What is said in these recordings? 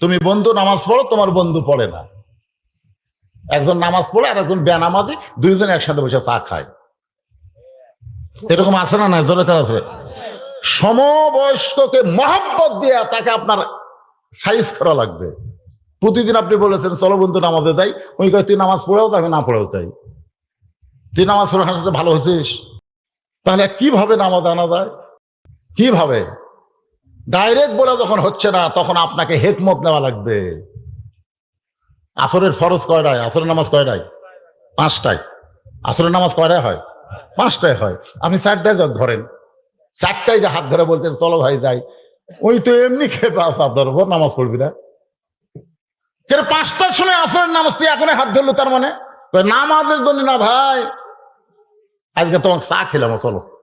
তুমি বন্ধু, নামাজ পড়ো, তোমার বন্ধু পড়ে না। একজন নামাজ পড়ে আর একজন বেনামাজি, দুইজন একসাথে বসে চা খায়। এরকম আছে না নাই? দরকার আছে। সমবয়স্ককে মহব্বত দিয়ে তাকে আপনার সাইজ করা লাগবে। প্রতিদিন আপনি বলেছেন, চলো বন্ধু, নামাজে যাই। ওই কয়, তুই নামাজ পড়েও তাই না পড়েও তাই তুই নামাজ পড়ে হাসতে ভালো হয়েছিস? তাহলে কীভাবে নামাজ আনা যায়? কীভাবে? ডাইরেক্ট বলে যখন হচ্ছে না, তখন আপনাকে হেকমত নেওয়া লাগবে। আসরের ফরজ কয়টায়? আসরের নামাজ কয়টায়? পাঁচটায়। আসরের নামাজ কয়টায় হয়? পাঁচটায় হয়। আপনি চারটায় ধরেন। চারটায় যে হাত ধরে বলছেন, চলো ভাই, যাই। ওই তো এমনি খেপে আছে আপনার উপর নামাজ পড়বি না। কেন পাঁচটার সময় আসরের নামাজ তুই এখন হাত ধরলো তার মানে? নামাজের জন্য না ভাই। আজকে তোমাকে চা খেলাম, চলো।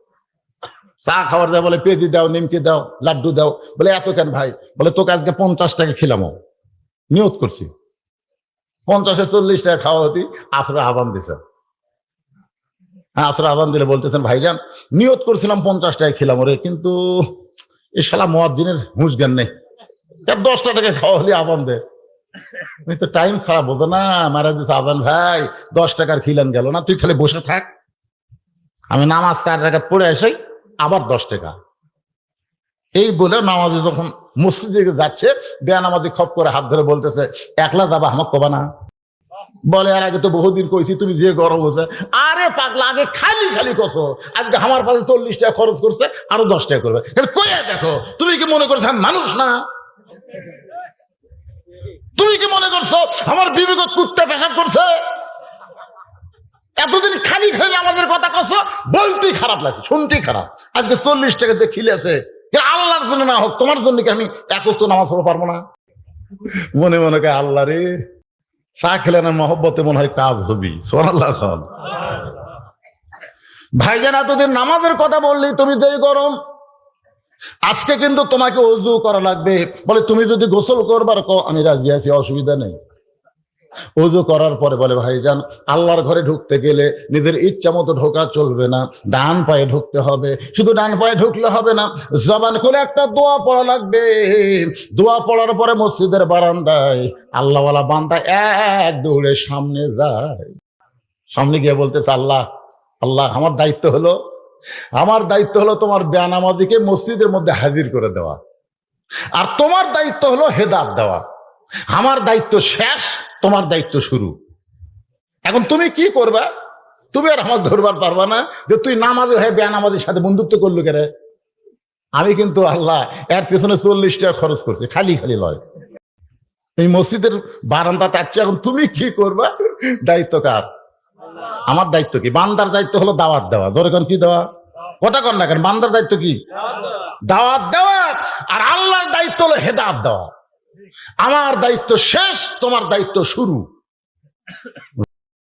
চা খাবার দেয় বলে পেঁজি দাও, নিমকি দাও, লাড্ডু দাও। বলে, এত কেন ভাই? বলে, তোকে আজকে পঞ্চাশ টাকা খেলামও নিয়ত করছি। পঞ্চাশে চল্লিশ টাকা খাওয়া হতি আসরে আদান দিছে। হ্যাঁ আসরে আদান দিলে বলতেছেন, ভাইজান, নিয়ত করছিলাম পঞ্চাশ টাকা খেলাম ওরে কিন্তু এই শালা মহাজিনের হুঁশ জ্ঞান নেই। দশটা টাকা খাওয়া হলে আদান দে? তুমি তো টাইম ছাড়া বোঝো না, মারা দিচ্ছে আদান ভাই, দশ টাকার খিলান গেল না, তুই খালি বসে থাক। আমি নামাজ চার টাকা পড়ে আসি আবার দশ টাকা। এই বলে নামাজে যখন মসজিদে যাচ্ছে বেয়ান আমাদের খপ করে হাত ধরে বলতেছে, একলা যাবা আমার কবা না। বলে, আর আগে তো বহুদিন কইছি, তুমি যে গরম হয়েছে, আরে পাগলা, আগে খালি খালি কসো। আজকে আমার পাশে চল্লিশ টাকা খরচ করছে, আরও দশ টাকা করবে। কইয়া দেখো, তুমি কি মনে করছ মানুষ না? তুমি কি মনে করছ, আমার বিবেক কুত্তে পেশাব করছে? এতদিন খালি খালি আমাদের কথা কছো বলতেই খারাপ লাগছে, শুনতেই খারাপ। আজকে চল্লিশ টাকা যে খিলে আছে আল্লাহর জন্য না হোক, তোমার জন্য কি আমি একত্র নামাজ পড়তে পারব না? মনে মনে কে আল্লাহ রে, চা খেলে না মহব্বতে মনে হয় কাজ হবি। সোনাল্লাহ খান ভাইজান, এতদিন নামাজের কথা বললি, তুমি যেই গরম, আজকে কিন্তু তোমাকে অজু করা লাগবে। বলে, তুমি যদি গোসল করবার কও, আমি রাজি আছি, অসুবিধা নেই। অজু করার পরে বলে ভাইজান আল্লাহর ঘরে ঢুকতে গেলে নিজের ইচ্ছা মতো ঢোকা চলবে না। ডান পায়ে ঢুকতে হবে। শুধু ডান পায়ে ঢুকলে হবে না, জবান খুলে একটা দোয়া পড়া লাগবে। দোয়া পড়ার পরে মসজিদের বারান্দায় আল্লাহওয়ালা বান্দা এক দৌড়ে সামনে যায়। সামনে গিয়ে বলতেছে, আল্লাহ আল্লাহ, আমার দায়িত্ব হলো, আমার দায়িত্ব হলো তোমার বেয়ানামাজিকে মসজিদের মধ্যে হাজির করে দেওয়া। আর তোমার দায়িত্ব হলো হেদাত দেওয়া। আমার দায়িত্ব শেষ, তোমার দায়িত্ব শুরু। এখন তুমি কি করবা? তুমি আর আমার ধরবার পারবা না যে তুই নামাজি হয়ে বেয়ানামাজির সাথে বন্ধুত্ব করল কেরে আমি কিন্তু আল্লাহ, এর পেছনে চল্লিশ টাকা খরচ করছি, খালি খালি লয়। এই মসজিদের বারান্দা চাচ্ছি এখন তুমি কি করবা? দায়িত্ব কার? আমার দায়িত্ব কি? বান্দার দায়িত্ব হলো দাওয়াত দেওয়া। ধরে কোন কি দেওয়া? কটা কর না কেন? বান্দার দায়িত্ব কি? দাওয়াত দেওয়া। আর আল্লাহর দায়িত্ব হলো হেদাত দেওয়া। আমার দায়িত্ব শেষ তোমার দায়িত্ব শুরু।